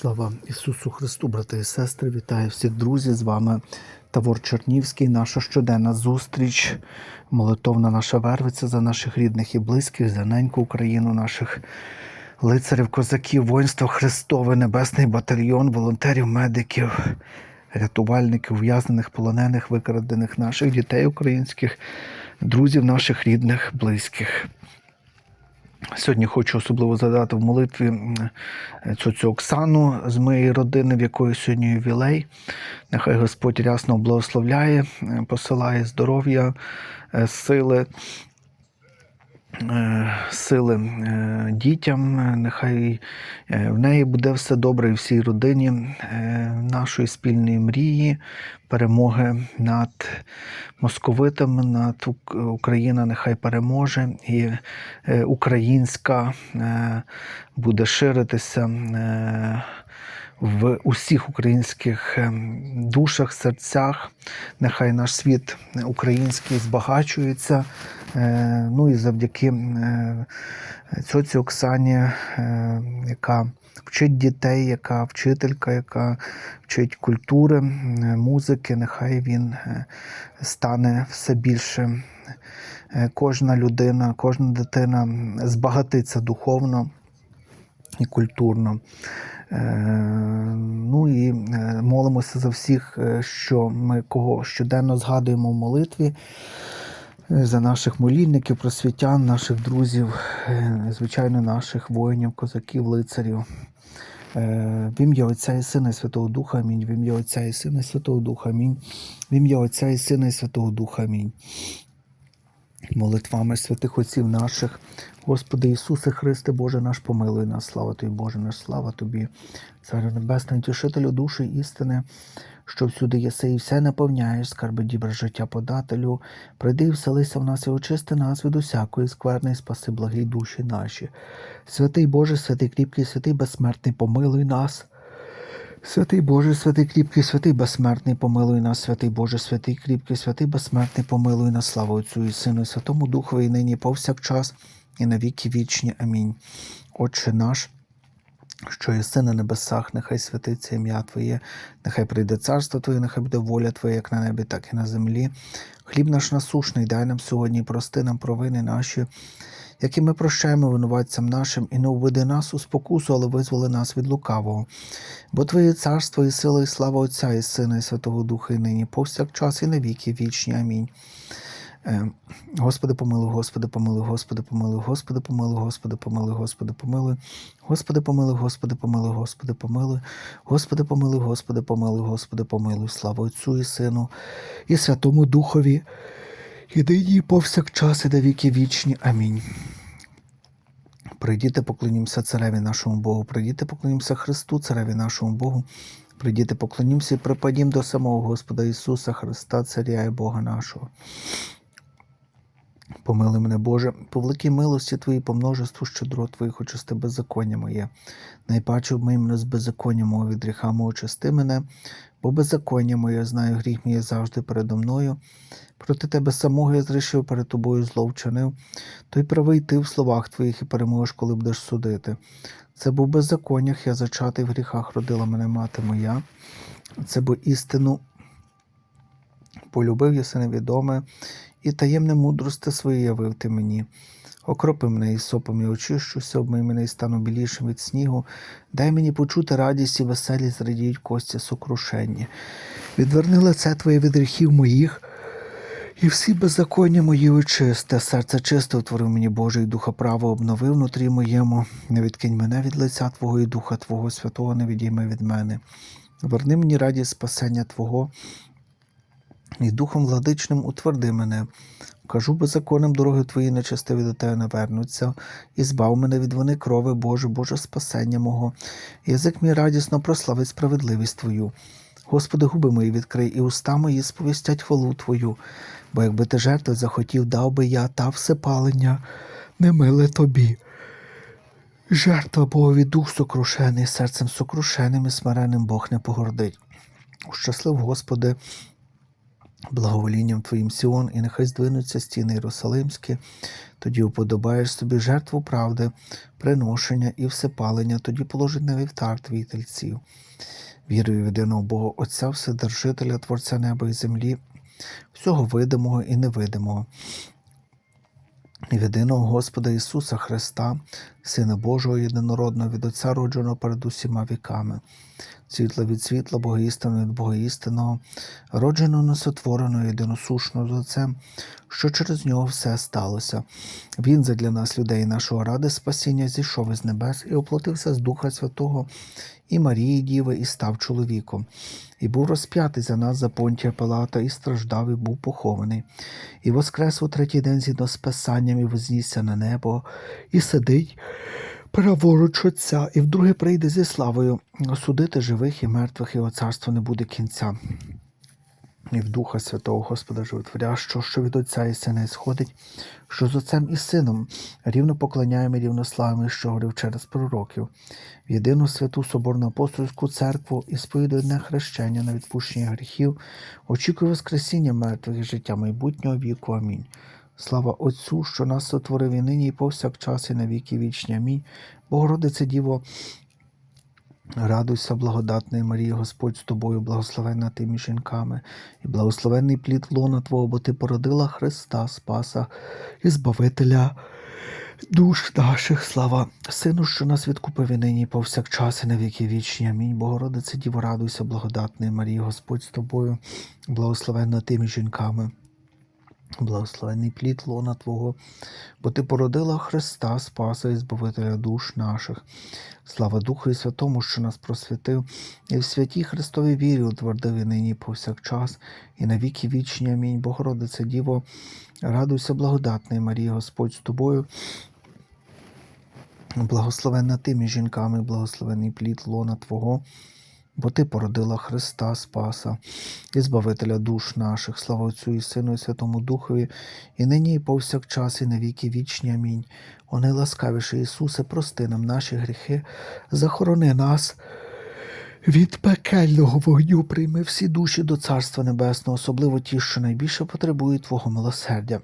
Слава Ісусу Христу, брати і сестри, вітаю всіх друзів з вами Тавор Чернівський, наша щоденна зустріч, молитовна наша вервиця за наших рідних і близьких, за неньку Україну, наших лицарів, козаків, воїнство Христове, Небесний батальйон, волонтерів, медиків, рятувальників, ув'язнених, полонених, викрадених наших дітей українських, друзів наших рідних, близьких. Сьогодні хочу особливо задати в молитві цю Оксану з моєї родини, в якої сьогодні ювілей. Нехай Господь рясно благословляє, е, посилає здоров'я, е, сили. Е, Сили е, дітям, Е, нехай в неї буде все добре і всій родині нашої спільної мрії, перемоги над московитами, над Україна нехай переможе, і українська буде ширитися. В усіх українських ем, душах, серцях. Нехай наш світ український збагачується. Е, Ну і завдяки е, цьоці Оксані, е, яка вчить дітей, яка вчителька, яка вчить культури, музики, нехай він стане все більше. Кожна людина, кожна дитина збагатиться духовно і культурно. Е, Ну і е, молимося за всіх, е, що ми кого щоденно згадуємо в молитві, за наших молільників, просвітян, наших друзів, звичайно, наших воїнів, козаків, лицарів. В ім'я Отця і Сина і Святого Духа Амінь. В ім'я Отця і Сина і Святого Духа Амінь. В ім'я Отця і Сина і Святого Духа Амінь молитвами святих отців наших. Господи Ісусе Христе, Боже наш, помилуй нас, слава Тобі, Боже наш, слава Тобі, Царю Небесний, тішителю душі істини, що всюди єси і все наповняєш, скарби дібр життя подателю. Прийди і вселися в нас і очисти нас від усякої скверни, і спаси благі душі наші. Святий Боже, святий кріпкий, святий безсмертний, помилуй нас. Святий Боже, святий кріпкий, святий безсмертний, помилуй нас, святий Боже, святий кріпкий, святий безсмертний, помилуй нас, слава Отцю і Сину, і Святому Духові, і нині повсякчас, і на віки вічні. Амінь. Отче наш, що єси на небесах, нехай святиться ім'я Твоє, нехай прийде царство Твоє, нехай буде воля Твоя, як на небі, так і на землі. Хліб наш насушний, дай нам сьогодні, прости нам провини наші, які ми прощаємо винуватцям нашим, і не уведи нас у спокусу, але визволи нас від лукавого. Бо Твоє царство і сила, і слава Отця, і Сина, і Святого Духа, і нині, повсякчас, і на віки вічні. Амінь. Е, Господи, помилуй, Господи, помилуй, Господи, помилуй, Господи, помилуй, Господи, помилуй, Господи, помилуй, Господи, помилуй, Господи, помилуй, Господи, помилуй, Господи, помилуй, Господи, помилуй, Господи, помилуй, слава Отцю і Сину, і Святому Духові, і нині, повсякчас, і на віки вічні. Амінь. Прийдіте, поклонімося цареві нашому Богу, прийдіте, поклонімося Христу, цареві нашому Богу. Прийдіте, поклонімося і припадім до самого Господа Ісуса Христа, Царя і Бога нашого. Помили мене, Боже, по великій милості Твоїй, по множеству щедро Твоїх очисти беззаконня моє. Найпаче обмий мене з беззаконня мого від гріха мого очисти мене, бо беззаконня моє, знаю, гріх мій завжди передо мною. Проти тебе самого я зрішив, перед тобою зло вчинив. Той правий ти в словах твоїх і переможеш, коли будеш судити. Це був беззаконнях, я зачатий в гріхах родила мене мати моя. Це бо істину полюбив єси невідоме, і таємне мудрости своє явив ти мені. Окропи мене і сопом і очищуся, обмий мене і стану білішим від снігу. Дай мені почути радість і веселість, зрадіють кості сокрушенні. Відверни лице твоє від гріхів моїх. І всі беззаконня мої очисте, серце чисте утворив мені Боже, і духа право обновив внутрі моєму. Не відкинь мене від лиця Твого і Духа Твого Святого не відійми від мене. Верни мені радість спасення Твого, і духом владичним утверди мене. Кажу беззаконним дороги твої нечестиві до тебе навернуться, і збав мене від вини крови, Боже, Боже спасення мого. Язик мій радісно прославить справедливість Твою. Господи, губи мої відкрий, і уста мої сповістять хвалу Твою, бо якби ти жертви захотів, дав би я та всепалення, не миле тобі. Жертва Богові дух сокрушений, серцем сокрушеним і смиреним Бог не погордить. Ущаслив, Господи, благоволінням Твоїм Сіон, і нехай здвинуться стіни Єрусалимські, тоді уподобаєш собі жертву правди, приношення і всепалення, тоді положить на вівтар твій тельців. Вірую в єдиного Бога Отця, Вседержителя, Творця неба і землі, всього видимого і невидимого, єдиного Господа Ісуса Христа, Сина Божого єдинородного від Отця родженого перед усіма віками, світло від світла, богоістину від богоістинного, родженого несотвореного, єдиносушного з Отцем, що через нього все сталося. Він задля нас, людей нашого ради спасіння, зійшов із небес і оплатився з Духа Святого і Марії Діви, і став чоловіком, і був розп'ятий за нас за понтія Палата, і страждав, і був похований, і воскрес у третій день згідно з Писанням, і вознісся на небо, і сидить праворуч Отця, і вдруге прийде зі славою судити живих і мертвих, і царство не буде кінця. В Духа Святого Господа Животворящого, що від Отця і Сина ісходить, що з Отцем і Сином рівно поклоняємо і рівно славимо, що говорив через пророків, в єдину святу Соборну апостольську церкву і сповідує хрещення на відпущення гріхів, очікує Воскресіння мертвих і життя майбутнього віку. Амінь. Слава Отцю, що нас сотворив і нині, і повсякчас, і на віки вічні. Амінь. Богородице Діво, Радуйся, благодатний Марія, Господь з тобою, благословенна ти між жінками, і благословенний плід лона Твого, бо ти породила Христа, Спаса і Збавителя душ наших. Слава Сину, що нас відкупив і нині, повсякчас, і на віки вічні. Амінь. Богородице Діво, радуйся, благодатний Марія, Господь з тобою, благословенна ти між жінками. Благословений плід лона Твого, бо Ти породила Христа, Спаса і Збавителя душ наших. Слава Духу і Святому, що нас просвятив, і в святій Христовій вірі утвердив і нині повсякчас, і на віки вічні. Амінь. Богородице Діво, радуйся, благодатний Марія, Господь з тобою. Благословенна ти між жінками, благословений плід лона Твого. Бо ти породила Христа Спаса і Збавителя душ наших, слава Отцю і Сину, і Святому Духові, і нині, і повсякчас, і на віки вічні. Амінь. О найласкавіший Ісусе, прости нам наші гріхи, захорони нас від пекельного вогню, прийми всі душі до Царства Небесного, особливо ті, що найбільше потребують Твого милосердя.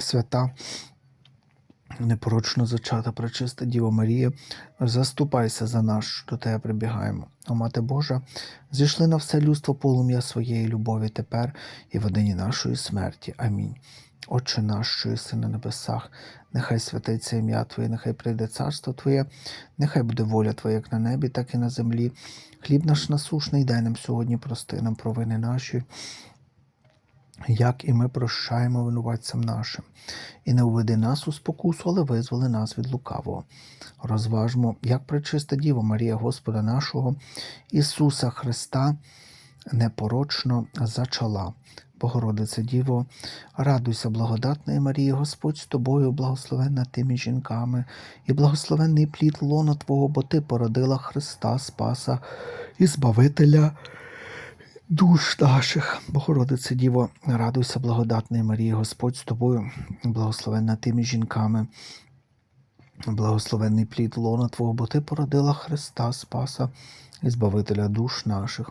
Свята непорочно зачата, пречиста Діво Марія, заступайся за нас, до тебе прибігаємо. О Мати Божа, зійшли на все людство полум'я своєї любові тепер і в годині нашої смерті. Амінь. Отче наш, що єси на небесах, нехай святиться ім'я Твоє, нехай прийде царство Твоє, нехай буде воля Твоя, як на небі, так і на землі. Хліб наш насушний дай нам сьогодні, прости нам провини наші, як і ми прощаємо винуватцям нашим, і не уведи нас у спокусу, але визволи нас від лукавого. Розважмо, як пречиста Діва Марія Господа нашого, Ісуса Христа, непорочно зачала. Богородице Діво, радуйся, благодатної Марії, Господь з тобою, благословенна ти між жінками, і благословенний плід лона Твого, бо Ти породила Христа, Спаса і Збавителя душ наших. Богородице Діво, радуйся, благодатний Марії, Господь з тобою, благословенна тими жінками. Благословенний плід лона Твого, бо Ти породила Христа, Спаса і Збавителя душ наших.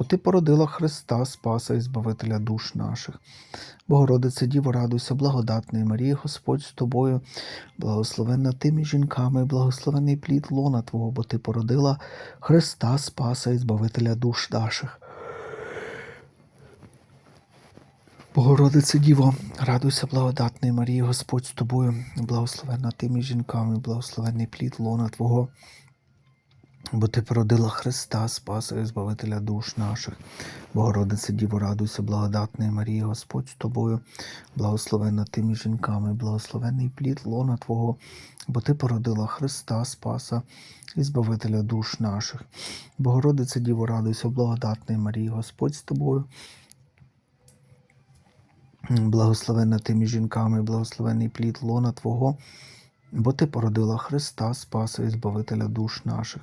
бо Ти породила Христа, Спаса і Збавителя душ наших. Богородице Діво, радуйся, благодатної Марії, Господь з тобою, благословенна ти між жінками, благословений плід лона Твого, бо Ти породила Христа, Спаса і Збавителя душ наших. Богородице Діво, радуйся, благодатний Марії, Господь з тобою, благословенна ти між жінками, благословенний плід лона Твого, бо ти породила Христа, Спаса і Збавителя душ наших. Богородице Діво, радуйся, благодатний Марії, Господь з тобою, благословенна ти між жінками, благословенний плід лона Твого, бо ти породила Христа, Спаса і Збавителя душ наших. Богородице Діво, радуйся, благодатний Марії, Господь з тобою. Благословенна ти між жінками, благословений плід лона Твого, бо Ти породила Христа, Спаса і Збавителя душ наших.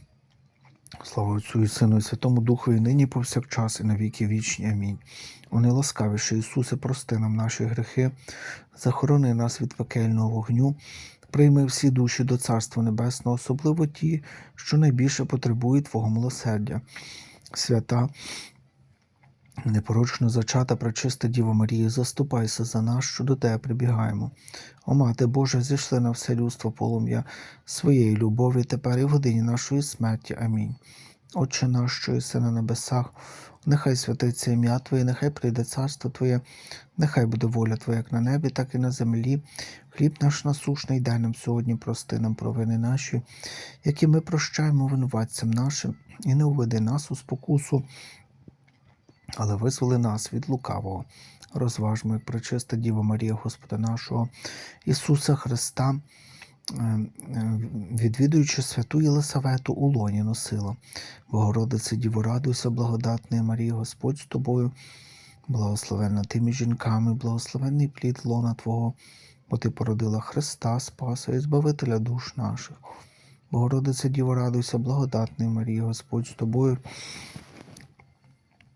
Слава Отцю і Сину і Святому Духу, і нині повсякчас, і на віки вічні. Амінь. О неласкавіший Ісусе, прости нам наші грехи, захорони нас від пекельного вогню, прийми всі душі до Царства Небесного, особливо ті, що найбільше потребують Твого милосердя. Свята, непорочно зачата, пречиста Діва Марія, заступайся за нас, що до Тебе прибігаємо. О Мати Божа, зійшли на все людство полум'я своєї любові, тепер і в годині нашої смерті. Амінь. Отче наш, що єси на небесах, нехай святиться ім'я Твоє, нехай прийде царство Твоє, нехай буде воля Твоя, як на небі, так і на землі. Хліб наш насушний дай нам сьогодні, прости нам провини наші, які ми прощаємо винуватцям нашим, і не уведи нас у спокусу, але визволи нас від лукавого. Розважмо, як пречиста Діва Марія, Господа нашого, Ісуса Христа, е, е, відвідуючи святу Єлисавету у лоні носила. Богородице Діво, радуйся, благодатна Марія, Господь з тобою, благословенна ти між жінками, благословенний плід лона Твого, бо ти породила Христа, Спаса і Збавителя душ наших. Богородице Діво, радуйся, благодатна Марія, Господь з тобою,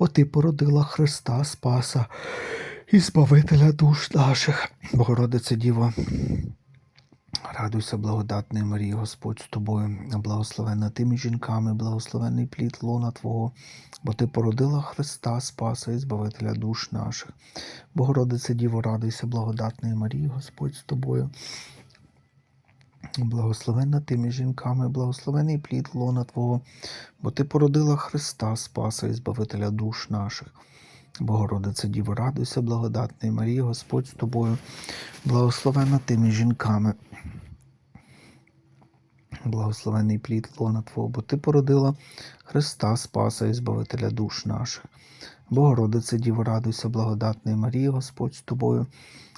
бо ти породила Христа Спаса і Збавителя душ наших. Богородице Діво, радуйся, благодатний Марії, Господь з тобою, благословенна ти між жінками, благословений плід лона Твого, бо ти породила Христа Спаса і Збавителя душ наших. Богородице Діво, радуйся, благодатний Марії, Господь з тобою. Благословенна ти між жінками, благословений плід лона Твого, бо ти породила Христа, Спаса і Збавителя душ наших. Богородице Діво, радуйся, благодатний Марія, Господь з тобою, благословенна ти між жінками. Благословений плід лона Твого, бо ти породила Христа, Спаса і Збавителя душ наших. Богородице Діво, радуйся, благодатний Марія, Господь з тобою,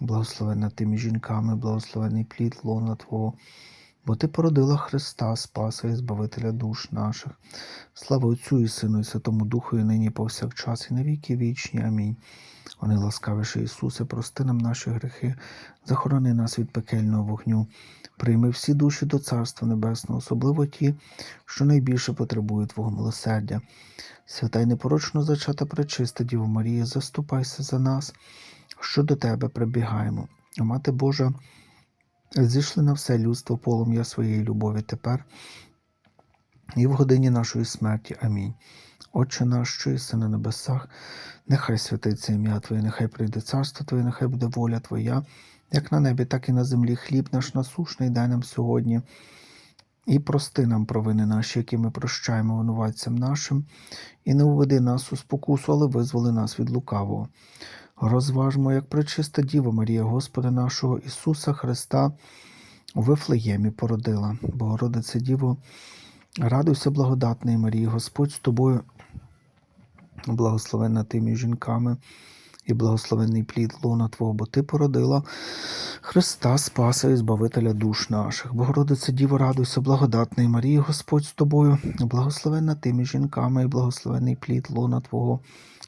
благословенна ти між жінками, благословений плід лона Твого, бо ти породила Христа, Спаса і Збавителя душ наших. Слава Отцю і Сину, і Святому Духу, і нині повсякчас, і на віки вічні. Амінь. О найласкавіший Ісусе, прости нам наші гріхи, захорони нас від пекельного вогню, прийми всі душі до Царства Небесного, особливо ті, що найбільше потребують Твого милосердя. Свята й непорочно зачата пречиста Діво Марія, заступайся за нас, що до Тебе прибігаємо. Мати Божа, зійшли на все людство полум'я своєї любові тепер і в годині нашої смерті. Амінь. Отче наш, що єси на небесах, нехай святиться ім'я Твоє, нехай прийде царство Твоє, нехай буде воля Твоя, як на небі, так і на землі. Хліб наш насушний дай нам сьогодні. І прости нам провини наші, які ми прощаємо винуватцям нашим, і не уведи нас у спокусу, але визволи нас від лукавого. Розважмо, як пречиста Діва Марія, Господа нашого Ісуса Христа у Вифлеємі породила. Богородице Діво, радуйся, благодатний Марії, Господь з тобою, благословенна ти між жінками, і благословенний плід лона Твого, бо Ти породила Христа, Спаса і Збавителя душ наших. Богородице Діво, радуйся, благодатний Марії, Господь з тобою, благословенна ти між жінками, і благословенний плід лона Твого,